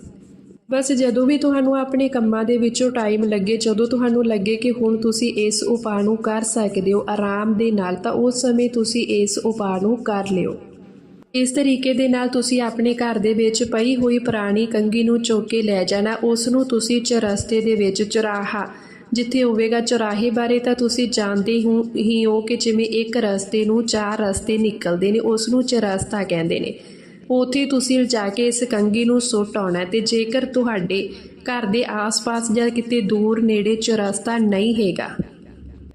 ਬਸ ਜਦੋਂ ਵੀ ਤੁਹਾਨੂੰ ਆਪਣੇ ਕੰਮਾਂ ਦੇ ਵਿੱਚੋਂ ਟਾਈਮ ਲੱਗੇ, ਜਦੋਂ ਤੁਹਾਨੂੰ ਲੱਗੇ ਕਿ ਹੁਣ ਤੁਸੀਂ ਇਸ ਉਪਾਅ ਨੂੰ ਕਰ ਸਕਦੇ ਹੋ, ਆਰਾਮ ਦੇ ਨਾਲ, ਤਾਂ ਉਸ ਸਮੇਂ ਤੁਸੀਂ ਇਸ ਉਪਾਅ ਨੂੰ ਕਰ ਲਿਓ। ਇਸ ਤਰੀਕੇ ਦੇ ਨਾਲ ਤੁਸੀਂ ਆਪਣੇ ਘਰ ਦੇ ਵਿੱਚ ਪਈ ਹੋਈ ਪੁਰਾਣੀ ਕੰਗੀ ਨੂੰ ਚੁੱਕ ਕੇ ਲੈ ਜਾਣਾ, ਉਸ ਨੂੰ ਤੁਸੀਂ ਚਰਸਤੇ ਦੇ ਵਿੱਚ ਚੁਰਾਹਾ। ਜਿੱਥੇ ਹੋਵੇਗਾ ਚੁਰਾਹੇ ਬਾਰੇ ਤਾਂ ਤੁਸੀਂ ਜਾਣਦੇ ਹੋ, ਹੀ ਹੋ ਕਿ ਜਿਵੇਂ ਇੱਕ ਰਸਤੇ ਨੂੰ ਚਾਰ ਰਸਤੇ ਨਿਕਲਦੇ ਨੇ, ਉਸ ਨੂੰ ਚਰਸਤਾ ਕਹਿੰਦੇ ਨੇ। ਉੱਥੇ ਤੁਸੀਂ ਜਾ ਕੇ ਇਸ ਕੰਗੀ ਨੂੰ ਸੁੱਟ ਆਉਣਾ ਹੈ ਤੇ ਜੇਕਰ ਤੁਹਾਡੇ ਘਰ ਦੇ ਆਸ-ਪਾਸ ਜਾਂ ਕਿਤੇ ਦੂਰ ਨੇੜੇ ਚੁਰਸਤਾ ਨਹੀਂ ਹੈਗਾ।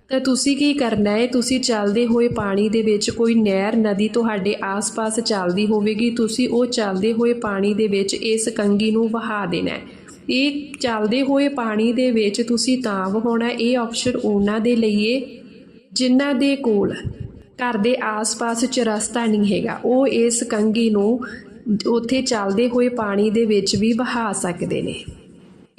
ਤਾਂ ਤੁਸੀਂ ਕੀ ਕਰਨਾ ਹੈ? ਤੁਸੀਂ ਚੱਲਦੇ ਹੋਏ ਪਾਣੀ ਦੇ ਵਿੱਚ ਕੋਈ ਨਹਿਰ, ਨਦੀ ਤੁਹਾਡੇ ਆਸ-ਪਾਸ ਚੱਲਦੀ ਹੋਵੇਗੀ। ਤੁਸੀਂ ਉਹ ਚੱਲਦੇ ਹੋਏ ਪਾਣੀ ਦੇ ਵਿੱਚ ਇਸ ਕੰਗੀ ਨੂੰ ਵਹਾ ਦੇਣਾ ਹੈ। ਇਹ ਚੱਲਦੇ ਹੋਏ ਪਾਣੀ ਦੇ ਵਿੱਚ ਤੁਸੀਂ ਤਾਂ ਵਹਾਉਣਾ ਇਹ ਆਪਸ਼ਨ ਉਹਨਾਂ ਦੇ ਲਈਏ ਜਿਨ੍ਹਾਂ ਦੇ ਕੋਲ ਘਰ ਦੇ ਆਸ-ਪਾਸ ਚਰਸਤਾ ਨਹੀਂ ਹੈਗਾ। ਉਹ ਇਸ ਕੰਗੀ ਨੂੰ ਉੱਥੇ ਚੱਲਦੇ ਹੋਏ ਪਾਣੀ ਦੇ ਵਿੱਚ ਵੀ ਵਹਾ ਸਕਦੇ ਨੇ।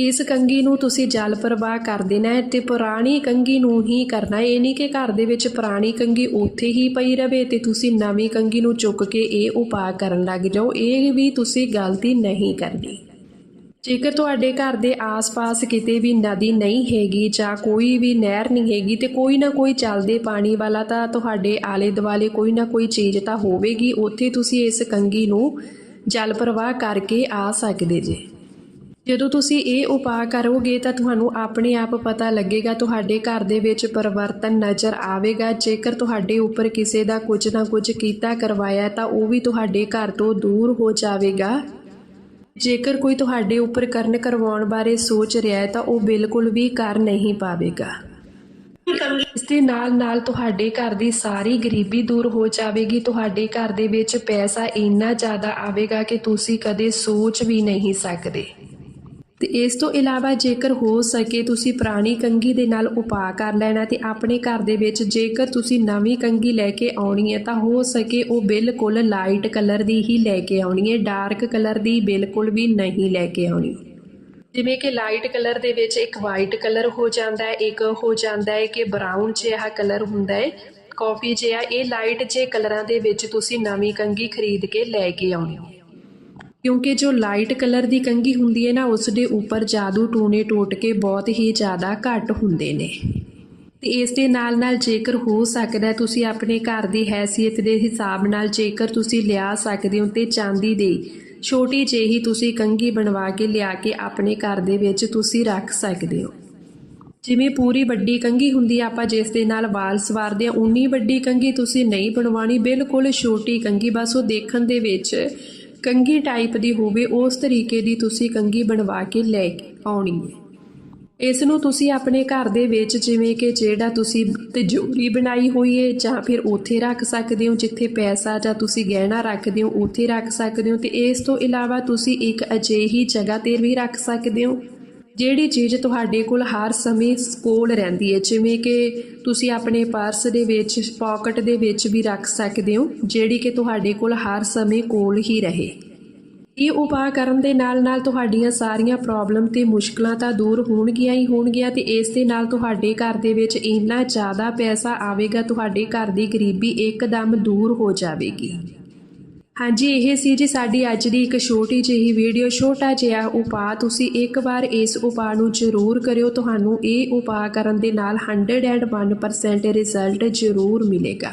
ਇਸ ਕੰਗੀ ਨੂੰ ਤੁਸੀਂ ਜਲ ਪ੍ਰਵਾਹ ਕਰ ਦੇਣਾ ਹੈ ਤੇ ਪੁਰਾਣੀ ਕੰਗੀ ਨੂੰ ਹੀ ਕਰਨਾ ਇਹ ਨਹੀਂ ਕਿ ਘਰ ਦੇ ਵਿੱਚ ਪੁਰਾਣੀ ਕੰਗੀ ਉੱਥੇ ਹੀ ਪਈ ਰਵੇ ਤੇ ਤੁਸੀਂ ਨਵੀਂ ਕੰਗੀ ਨੂੰ ਚੁੱਕ ਕੇ ਇਹ ਉਪਾਅ ਕਰਨ ਲੱਗ ਜਾਓ। ਇਹ ਵੀ ਤੁਸੀਂ ਗਲਤੀ ਨਹੀਂ ਕਰਨੀ। ਜੇਕਰ ਤੁਹਾਡੇ ਘਰ ਦੇ ਆਸ-ਪਾਸ ਕਿਤੇ ਵੀ ਨਦੀ ਨਹੀਂ ਹੈਗੀ ਜਾਂ ਕੋਈ ਵੀ ਨਹਿਰ ਨਹੀਂ ਹੈਗੀ ਤੇ ਕੋਈ ਨਾ ਕੋਈ ਚੱਲਦੇ ਪਾਣੀ ਵਾਲਾ ਤਾਂ ਤੁਹਾਡੇ ਆਲੇ-ਦੁਆਲੇ ਕੋਈ ਨਾ ਕੋਈ ਚੀਜ਼ ਤਾਂ ਹੋਵੇਗੀ। ਉੱਥੇ ਤੁਸੀਂ ਇਸ ਕੰਗੀ ਨੂੰ ਜਲ ਪ੍ਰਵਾਹ ਕਰਕੇ ਆ ਸਕਦੇ ਜੇ। ਜਦੋਂ ਤੁਸੀਂ ਇਹ ਉਪਾਅ ਕਰੋਗੇ ਤਾਂ ਤੁਹਾਨੂੰ ਆਪਣੇ ਆਪ ਪਤਾ ਲੱਗੇਗਾ, ਤੁਹਾਡੇ ਘਰ ਦੇ ਵਿੱਚ ਪਰਿਵਰਤਨ ਨਜ਼ਰ ਆਵੇਗਾ। ਜੇਕਰ ਤੁਹਾਡੇ ਉੱਪਰ ਕਿਸੇ ਦਾ ਕੁਝ ਨਾ ਕੁਝ ਕੀਤਾ ਕਰਵਾਇਆ, ਤਾਂ ਉਹ ਵੀ ਤੁਹਾਡੇ ਘਰ ਤੋਂ ਦੂਰ ਹੋ ਜਾਵੇਗਾ। ਜੇਕਰ ਕੋਈ ਤੁਹਾਡੇ ਉੱਪਰ ਕਰਨ ਕਰਵਾਉਣ ਬਾਰੇ ਸੋਚ ਰਿਹਾ ਹੈ, ਤਾਂ ਉਹ ਬਿਲਕੁਲ ਵੀ ਕਰ ਨਹੀਂ ਪਾਵੇਗਾ। ਇਸ ਦੇ ਨਾਲ ਨਾਲ ਤੁਹਾਡੇ ਘਰ ਦੀ ਸਾਰੀ ਗਰੀਬੀ ਦੂਰ ਹੋ ਜਾਵੇਗੀ। ਤੁਹਾਡੇ ਘਰ ਦੇ ਵਿੱਚ ਪੈਸਾ ਇੰਨਾ ਜ਼ਿਆਦਾ ਆਵੇਗਾ ਕਿ ਤੁਸੀਂ ਕਦੇ ਸੋਚ ਵੀ ਨਹੀਂ ਸਕਦੇ। ਤੇ ਇਸ ਤੋਂ ਇਲਾਵਾ ਜੇਕਰ ਹੋ ਸਕੇ ਤੁਸੀਂ ਪੁਰਾਣੀ ਕੰਗੀ ਦੇ ਨਾਲ ਉਪਾਅ ਕਰ ਲੈਣਾ ਤੇ ਆਪਣੇ ਘਰ ਦੇ ਵਿੱਚ ਜੇਕਰ ਤੁਸੀਂ ਨਵੀਂ ਕੰਗੀ ਲੈ ਕੇ ਆਉਣੀ ਹੈ ਤਾਂ ਹੋ ਸਕੇ ਉਹ ਬਿਲਕੁਲ ਲਾਈਟ ਕਲਰ ਦੀ ਹੀ ਲੈ ਕੇ ਆਉਣੀ ਹੈ, ਡਾਰਕ ਕਲਰ ਦੀ ਬਿਲਕੁਲ ਵੀ ਨਹੀਂ ਲੈ ਕੇ ਆਉਣੀ। ਜਿਵੇਂ ਕਿ ਲਾਈਟ ਕਲਰ ਦੇ ਵਿੱਚ ਇੱਕ ਵਾਈਟ ਕਲਰ ਹੋ ਜਾਂਦਾ ਹੈ, ਇੱਕ ਹੋ ਜਾਂਦਾ ਹੈ ਕਿ ਬਰਾਊਨ ਜਿਹਾ ਕਲਰ ਹੁੰਦਾ ਹੈ। ਕਾਫੀ ਜਿਹਾ ਇਹ ਲਾਈਟ ਜੇ ਕਲਰਾਂ ਦੇ ਵਿੱਚ ਤੁਸੀਂ ਨਵੀਂ ਕੰਗੀ ਖਰੀਦ ਕੇ ਲੈ ਕੇ ਆਉਣੀ ਹੈ। ਕਿਉਂਕਿ ਜੋ ਲਾਈਟ ਕਲਰ ਦੀ ਕੰਗੀ ਹੁੰਦੀ ਹੈ ਨਾ ਉਸ ਦੇ ਉੱਪਰ ਜਾਦੂ ਟੂਣੇ ਟੋਟ ਕੇ ਬਹੁਤ ਹੀ ਜ਼ਿਆਦਾ ਘੱਟ ਹੁੰਦੇ ਨੇ। ਤੇ ਇਸ ਦੇ ਨਾਲ ਨਾਲ ਜੇਕਰ ਹੋ ਸਕਦਾ ਤੁਸੀਂ ਆਪਣੇ ਘਰ ਦੀ ਹੈਸੀਅਤ ਦੇ ਹਿਸਾਬ ਨਾਲ ਜੇਕਰ ਤੁਸੀਂ ਲਿਆ ਸਕਦੇ ਹੋ ਤੇ ਚਾਂਦੀ ਦੇ, ਛੋਟੀ ਜਿਹੀ ਤੁਸੀਂ ਕੰਗੀ ਬਣਵਾ ਕੇ ਲਿਆ ਕੇ ਆਪਣੇ ਘਰ ਦੇ ਵਿੱਚ ਤੁਸੀਂ ਰੱਖ ਸਕਦੇ ਹੋ। ਜਿਵੇਂ ਪੂਰੀ ਵੱਡੀ ਕੰਗੀ ਹੁੰਦੀ ਆ, ਆਪਾਂ ਜਿਸ ਦੇ ਨਾਲ ਵਾਲ ਸਵਾਰਦੇ ਆ ਉਨੀ ਵੱਡੀ ਕੰਗੀ ਤੁਸੀਂ ਨਹੀਂ ਬਣਵਾਣੀ ਬਿਲਕੁਲ ਛੋਟੀ ਕੰਗੀ ਬਸ ਉਹ ਦੇਖਣ ਦੇ ਵਿੱਚ ਕੰਗੀ ਟਾਈਪ ਦੀ ਹੋਵੇ, ਉਸ ਤਰੀਕੇ ਦੀ ਤੁਸੀਂ ਕੰਗੀ ਬਣਵਾ ਕੇ ਲੈ ਕੇ ਆਉਣੀ ਹੈ। ਇਸ ਨੂੰ ਤੁਸੀਂ ਆਪਣੇ ਘਰ ਦੇ ਵਿੱਚ ਜਿਵੇਂ ਕਿ ਜਿਹੜਾ ਤੁਸੀਂ ਤਿਜੋਰੀ ਬਣਾਈ ਹੋਈ ਹੈ, ਜਾਂ ਫਿਰ ਉੱਥੇ ਰੱਖ ਸਕਦੇ ਹੋ, ਜਿੱਥੇ ਪੈਸਾ ਜਾਂ ਤੁਸੀਂ ਗਹਿਣਾ ਰੱਖਦੇ ਹੋ, ਉੱਥੇ ਰੱਖ ਸਕਦੇ ਹੋ, ਤੇ ਇਸ ਤੋਂ ਇਲਾਵਾ ਤੁਸੀਂ ਇੱਕ ਅਜਿਹੀ ਜਗ੍ਹਾ ਤੇ ਵੀ ਰੱਖ ਸਕਦੇ ਹੋ। ਜਿਹੜੀ ਚੀਜ਼ ਤੁਹਾਡੇ ਕੋਲ ਹਰ ਸਮੇਂ ਕੋਲ ਰਹਿੰਦੀ ਹੈ, ਜਿਵੇਂ ਕਿ ਤੁਸੀਂ ਆਪਣੇ ਪਰਸ ਦੇ ਵਿੱਚ ਪਾਕਟ ਦੇ ਵਿੱਚ ਵੀ ਰੱਖ ਸਕਦੇ ਹੋ, ਜਿਹੜੀ ਕਿ ਤੁਹਾਡੇ ਕੋਲ ਹਰ ਸਮੇਂ ਕੋਲ ਹੀ ਰਹੇ। ਇਹ ਉਪਾਅ ਕਰਨ ਦੇ ਨਾਲ ਨਾਲ ਤੁਹਾਡੀਆਂ ਸਾਰੀਆਂ ਪ੍ਰੋਬਲਮ ਤੇ ਮੁਸ਼ਕਲਾਂ ਤਾਂ ਦੂਰ ਹੋਣਗੀਆਂ ਹੀ ਹੋਣਗੀਆਂ ਤੇ ਇਸ ਦੇ ਨਾਲ ਤੁਹਾਡੇ ਘਰ ਦੇ ਵਿੱਚ ਇੰਨਾ ਜ਼ਿਆਦਾ ਪੈਸਾ ਆਵੇਗਾ, ਤੁਹਾਡੇ ਘਰ ਦੀ ਗਰੀਬੀ ਇੱਕਦਮ ਦੂਰ ਹੋ ਜਾਵੇਗੀ। ਹਾਂਜੀ, ਇਹ ਸੀ ਜੀ ਸਾਡੀ ਅੱਜ ਦੀ ਇੱਕ ਛੋਟੀ ਜਿਹੀ ਵੀਡੀਓ, ਛੋਟਾ ਜਿਹਾ ਉਪਾਅ। ਤੁਸੀਂ ਇੱਕ ਵਾਰ ਇਸ ਉਪਾਅ ਨੂੰ ਜ਼ਰੂਰ ਕਰਿਓ। ਤੁਹਾਨੂੰ ਇਹ ਉਪਾਅ ਕਰਨ ਦੇ ਨਾਲ 101% ਰਿਜ਼ਲਟ ਜ਼ਰੂਰ ਮਿਲੇਗਾ।